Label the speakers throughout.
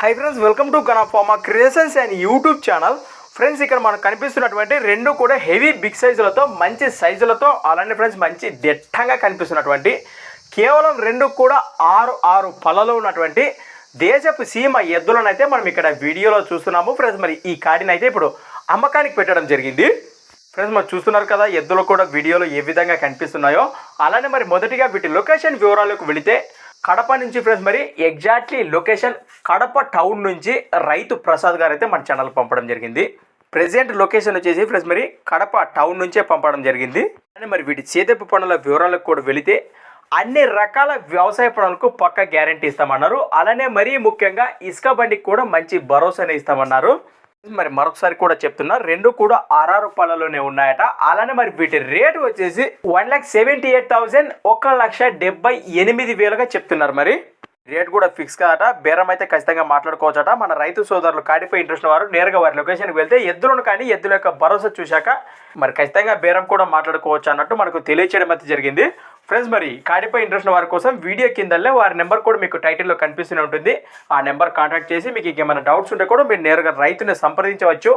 Speaker 1: High friends welcome to గణఫార్మా creations and YouTube channel friends ఇక్కడ మనకు కనిపిస్తున్నటువంటి రెండు కూడా హెవీ బిగ్ సైజులతో మంచి సైజులతో అలానే ఫ్రెండ్స్ మంచి దిట్టంగా కనిపిస్తున్నటువంటి కేవలం రెండు కూడా ఆరు ఆరు పళ్ళలో ఉన్నటువంటి దేశపు సీమ ఎద్దులనైతే మనం ఇక్కడ వీడియోలో చూస్తున్నాము. ఫ్రెండ్స్ మరి ఈ కాడినైతే ఇప్పుడు అమ్మకానికి పెట్టడం జరిగింది. ఫ్రెండ్స్ మరి చూస్తున్నారు కదా ఎద్దులు కూడా వీడియోలో ఏ విధంగా కనిపిస్తున్నాయో. అలానే మరి మొదటిగా వీటి లొకేషన్ వివరాలకు వెళితే కడప నుంచి ఫ్రెండ్స్ మరి ఎగ్జాక్ట్లీ లొకేషన్ కడప టౌన్ నుంచి రైతు ప్రసాద్ గారు అయితే మన ఛానల్ పంపడం జరిగింది. ప్రెసెంట్ లొకేషన్ వచ్చేసి ఫ్రెండ్స్ మరి కడప టౌన్ నుంచే పంపడం జరిగింది. అని మరి వీటి చేతపు పనుల వివరాలకు కూడా వెళితే అన్ని రకాల వ్యవసాయ పనులకు పక్క గ్యారంటీ ఇస్తామన్నారు. అలానే మరీ ముఖ్యంగా ఇసుక బండికి కూడా మంచి భరోసానే ఇస్తామన్నారు. మరి మరొకసారి కూడా చెప్తున్నా రెండు కూడా ఆర్ఆర్ రూపాయలలోనే ఉన్నాయట. అలానే మరి వీటి రేటు వచ్చేసి one lakh seventy eight thousand ఒక లక్ష డెబ్బై ఎనిమిది వేలుగా చెప్తున్నారు మరి. రేట్ కూడా ఫిక్స్ కాదట. బేరం అయితే ఖచ్చితంగా మాట్లాడుకోవచ్చట. మన రైతు సోదరులు కాడిపోయి ఇంట్రెస్ట్ వారు నేరుగా వారి లొకేషన్కి వెళ్తే ఎద్దులను కానీ ఎద్దుల యొక్క భరోసా చూశాక మరి ఖచ్చితంగా బేరం కూడా మాట్లాడుకోవచ్చు అన్నట్టు మనకు తెలియచేయడం అయితే జరిగింది. ఫ్రెండ్స్ మరి కాడిపై ఇంట్రెస్ట్ వారి కోసం వీడియో కిందల్లే వారి నెంబర్ కూడా మీకు టైటిల్లో కనిపిస్తూనే ఉంటుంది. ఆ నెంబర్ కాంటాక్ట్ చేసి మీకు ఇంకేమైనా డౌట్స్ ఉంటే కూడా మీరు నేరుగా రైతుని సంప్రదించవచ్చు.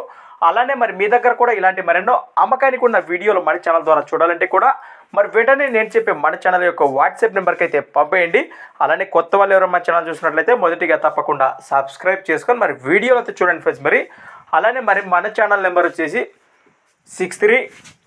Speaker 1: అలానే మరి మీ దగ్గర కూడా ఇలాంటి మరెన్నో అమ్మకానికి ఉన్న వీడియోలు మన ఛానల్ ద్వారా చూడాలంటే కూడా మరి వెంటనే నేను చెప్పే మన ఛానల్ యొక్క వాట్సాప్ నెంబర్కి అయితే పంపేయండి. అలానే కొత్త వాళ్ళు ఎవరో మన ఛానల్ చూసినట్లయితే మొదటిగా తప్పకుండా సబ్స్క్రైబ్ చేసుకొని మరి వీడియోలు అయితే చూడండి ఫ్రెండ్స్ మరి. అలానే మరి మన ఛానల్ నెంబర్ వచ్చేసి six three